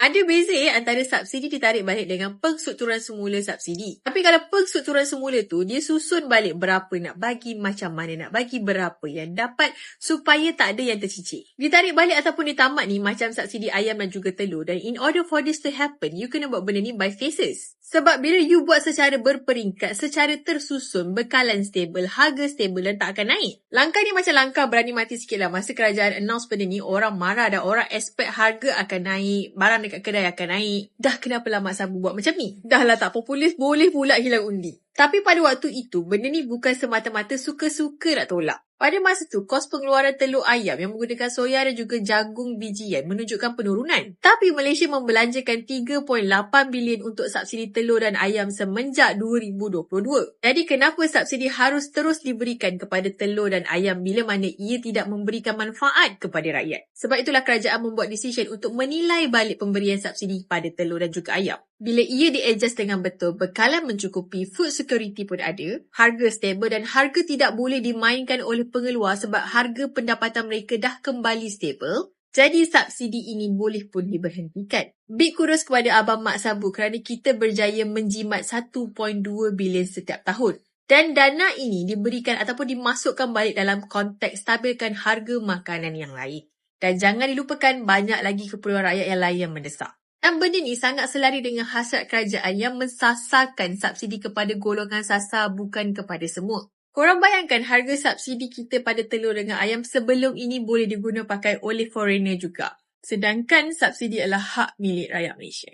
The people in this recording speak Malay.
Ada beza eh, antara subsidi ditarik balik dengan pengstrukturan semula subsidi. Tapi kalau pengstrukturan semula tu, dia susun balik berapa nak bagi, macam mana nak bagi, berapa yang dapat supaya tak ada yang tercicir. Ditarik balik ataupun ditamat ni macam subsidi ayam dan juga telur. Dan in order for this to happen, you kena buat benda ni by phases. Sebab bila you buat secara berperingkat, secara tersusun, bekalan stable, harga stable dan tak akan naik. Langkah ni macam langkah berani mati sikit lah. Masa kerajaan announce benda ni, orang marah dan orang expect harga akan naik, barang dekat kedai akan naik. Dah kenapa Mak Sabu buat macam ni? Dah lah tak populis, boleh pula hilang undi. Tapi pada waktu itu, benda ni bukan semata-mata suka-suka nak tolak. Pada masa tu, kos pengeluaran telur ayam yang menggunakan soya dan juga jagung bijian menunjukkan penurunan. Tapi Malaysia membelanjakan 3.8 bilion untuk subsidi telur dan ayam semenjak 2022. Jadi kenapa subsidi harus terus diberikan kepada telur dan ayam bila mana ia tidak memberikan manfaat kepada rakyat? Sebab itulah kerajaan membuat decision untuk menilai balik pemberian subsidi pada telur dan juga ayam. Bila ia di-adjust dengan betul, bekalan mencukupi, food security pun ada, harga stable dan harga tidak boleh dimainkan oleh pengeluar sebab harga pendapatan mereka dah kembali stable, jadi subsidi ini boleh pun diberhentikan. Big kurus kepada Abang Mak Sabu kerana kita berjaya menjimat 1.2 bilion setiap tahun. Dan dana ini diberikan ataupun dimasukkan balik dalam konteks stabilkan harga makanan yang lain. Dan jangan dilupakan banyak lagi keperluan rakyat yang lain yang mendesak. Dan benda ni sangat selari dengan hasrat kerajaan yang mensasarkan subsidi kepada golongan sasar bukan kepada semua. Korang bayangkan harga subsidi kita pada telur dengan ayam sebelum ini boleh diguna pakai oleh foreigner juga. Sedangkan subsidi adalah hak milik rakyat Malaysia.